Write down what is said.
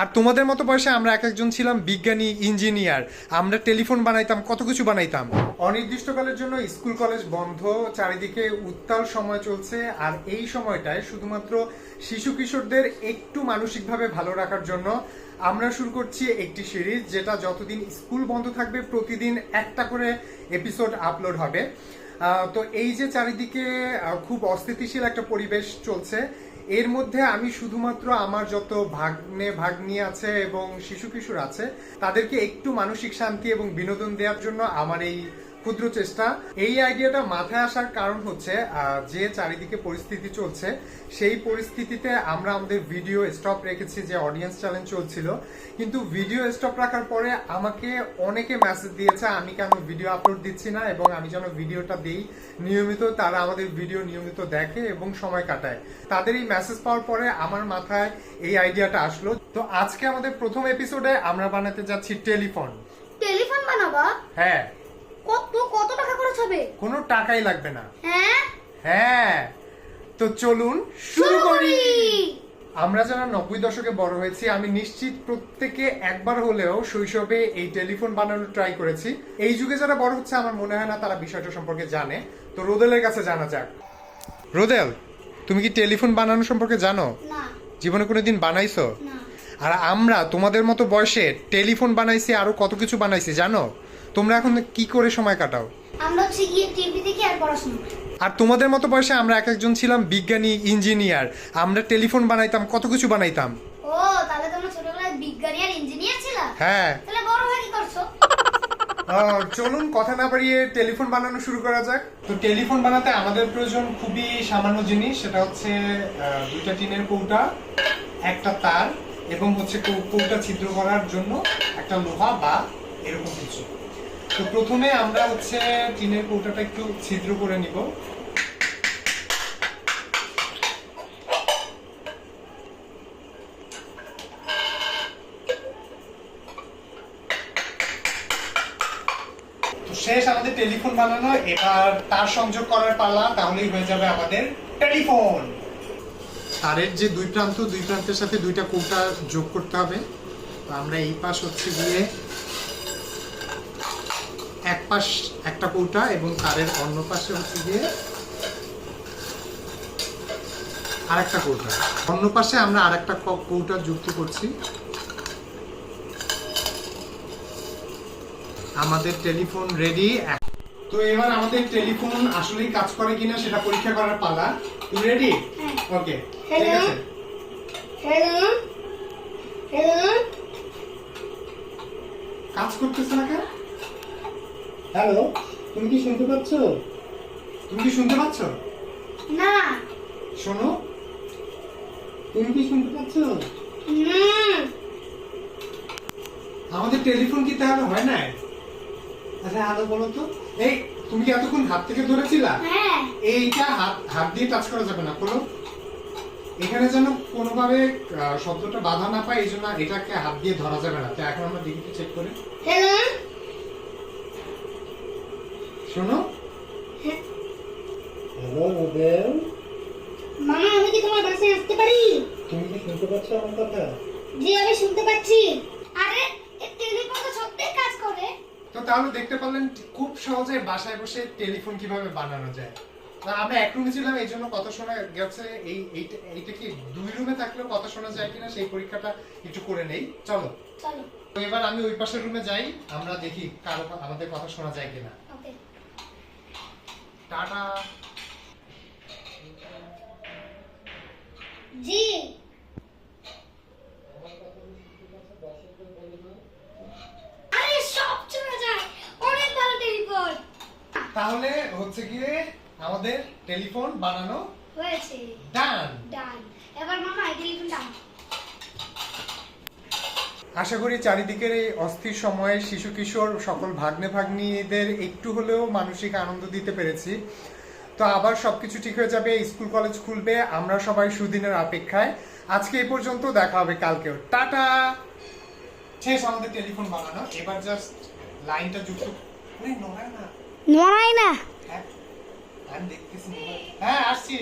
আর তোমাদের মতো বয়সে আমরা এক একজন ছিলাম বিজ্ঞানী, ইঞ্জিনিয়ার। আমরা টেলিফোন বানাইতাম, কত কিছু বানাইতাম। অনির্দিষ্টকালের জন্য স্কুল, কলেজ বন্ধ, চারিদিকে উত্তাল সময় চলছে, আর এই সময়টায় শুধুমাত্র শিশু কিশোরদের একটু মানসিকভাবে ভালো রাখার জন্য আমরা শুরু করছি একটি সিরিজ, যেটা যতদিন স্কুল বন্ধ থাকবে, প্রতিদিন একটা করে এপিসোড আপলোড হবে। তো এই যে চারিদিকে খুব অস্থিতিশীল একটা পরিবেশ চলছে এর মধ্যে আমি শুধুমাত্র আমার যত ভাগ্নে, ভাগ্নি আছে এবং শিশু কিশোর আছে, তাদেরকে একটু মানসিক শান্তি এবং বিনোদন দেওয়ার জন্য আমার এই ক্ষুদ্র চেষ্টা। এই আইডিয়াটা মাথায় আসার কারণ হচ্ছে যে চারিদিকে পরিস্থিতি চলছে সেই পরিস্থিতিতে আমরা আমাদের ভিডিও স্টপ রেখেছি যে অডিয়েন্স চ্যালেঞ্জ চলছিল। কিন্তু ভিডিও স্টপ রাখার পরে আমাকে অনেকে মেসেজ দিয়েছে আমি কেন ভিডিও আপলোড দিচ্ছি না এবং আমি যেন ভিডিওটা দিই? নিয়মিত তারা আমাদের ভিডিও নিয়মিত দেখে এবং সময় কাটায়। তাদের এই মেসেজ পাওয়ার পরে আমার মাথায় এই আইডিয়াটা আসলো। তো আজকে আমাদের প্রথম এপিসোডে আমরা বানাতে যাচ্ছি টেলিফোন। টেলিফোন বানাবা? হ্যাঁ। কত কত টাকা খরচ হবে? কোনো টাকাই লাগবে না। হ্যাঁ? হ্যাঁ। তো চলুন শুরু করি। আমরা যারা নব্বই দশকে বড় হয়েছি আমি নিশ্চিত প্রত্যেকে একবার হলেও শৈশবে এই টেলিফোন বানানোর ট্রাই করেছি। এই যুগে যারা বড় হচ্ছে আমার মনে হয় না তারা বিষয়টা সম্পর্কে জানে। তো রোদেলের কাছে জানা যাক। রোদেল তুমি কি টেলিফোন বানানো সম্পর্কে জানো? না। জীবনে কোনোদিন বানাইছো? আর আমরা তোমাদের মতো বয়সে টেলিফোন বানাইছি আরও কত কিছু বানাইছি জানো? তোমরা এখন কি করে সময় কাটাও? আমরা হচ্ছে গিয়ে টিভি দেখি আর পড়াশোনা করি। আর তোমাদের মতো বয়সে আমরা এক একজন ছিলাম বিজ্ঞানী ইঞ্জিনিয়ার। আমরা টেলিফোন বানাইতাম কত কিছু বানাইতাম। ও তাহলে তোমরা ছোটবেলায় বিজ্ঞানী আর ইঞ্জিনিয়ার ছিলা? হ্যাঁ। তাহলে বড় হয়ে কি করছ? চলুন কথা না বাড়িয়ে টেলিফোন বানানো শুরু করা যাক। তো টেলিফোন বানাতে আমাদের প্রয়োজন খুবই সামান্য জিনিস সেটা হচ্ছে দুইটা টিনের কৌটা একটা তার এবং হচ্ছে কৌটা ছিদ্র করার জন্য একটা লোহা বা এরকম কিছু। তো প্রথমে আমরা হচ্ছে টিনের কৌটাটা একটু ছিদ্র করে নিব। শেষ আমাদের টেলিফোন বানানো, এবার তার সংযোগ করার পালা, তাহলেই হয়ে যাবে আমাদের টেলিফোন। তারের যে দুই প্রান্ত, দুই প্রান্তের সাথে দুইটা কৌটা যোগ করতে হবে। তো আমরা এই পাশ হচ্ছে গিয়ে এক পাশ একটা কৌটা এবং তারের অন্য পাশে হচ্ছে গিয়ে আরেকটা কৌটা। অন্য পাশে আমরা আরেকটা কৌটা যুক্ত করছি। আমাদের টেলিফোন রেডি তো এবার আমাদের টেলিফোন আসলেই কাজ করে কিনা সেটা পরীক্ষা করার পালা। তুমি রেডি হ্যাঁ। ওকে ঠিক আছে। হ্যালো হ্যালো কাজ করতেছে না কেন? হ্যালো তুমি কি শুনতে পাচ্ছ? তুমি কি শুনতে পাচ্ছ? না। শোনো তুমি কি শুনতে পাচ্ছ? আমাদের টেলিফোন কি তাহলে হয় না আচ্ছা হ্যালো বলো তো। এই তুমি কি এতক্ষণ হাত থেকে ধরেছিলা? হ্যাঁ। এইটা হাত হাত দিয়ে টাচ করা যাবে না কোনো এখানে যেন কোনোভাবে শব্দটা বাধা না পায় এই জন্য এটাকে হাত দিয়ে ধরা যাবে না। তো এখন আমরা দেখি চেক করে। হ্যালো। শোনো। হ্যাঁ। হ্যালো রোবেল। মামা আমি কি তোমার বাসায় আসতে পারি? তুমি কি শুনতে পাচ্ছ আমার কথা? জি আমি শুনতে পাচ্ছি। আরে এই টেলিফোন তো সত্যিই কাজ করে। তো তাহলে দেখতে পারলেন খুব সহজে বাসায় বসে টেলিফোন কীভাবে বানানো যায়। তা আমরা এক রুমে ছিলাম এই জন্য কথা শোনা গেছে। এই এইটা কি দুই রুমে থাকলেও কথা শোনা যায় কিনা সেই পরীক্ষাটা একটু করে নেই। চলো। চলো। তো এবার আমি ওই পাশের রুমে যাই আমরা দেখি কারও আমাদের কথা শোনা যায় কিনা। টাটা। জি। আরে সব চলে যায়। অনেক ভালো টেলিফোন। তাহলে হচ্ছে গিয়ে আমাদের টেলিফোন বানানো হয়েছে। ডান। ডান। এবার মামা এই টেলিফোনটা আশা করি চারিদিকের এই অস্থির সময়ে শিশু কিশোর সকল ভাগ্নে ভাগ্নিদের একটু হলেও মানসিক আনন্দ দিতে পেরেছি। তো আবার সবকিছু ঠিক হয়ে যাবে স্কুল কলেজ খুলবে আমরা সবাই সুদিনের অপেক্ষায়। আজকে এই পর্যন্ত দেখা হবে কালকেও। টাটা! শেষ আমাদের টেলিফোন বানানো। এবার জাস্ট লাইনটা যুক্ত নড়ায় না। নড়াই না। হ্যাঁ আমি দেখতেছি হ্যাঁ আসছি।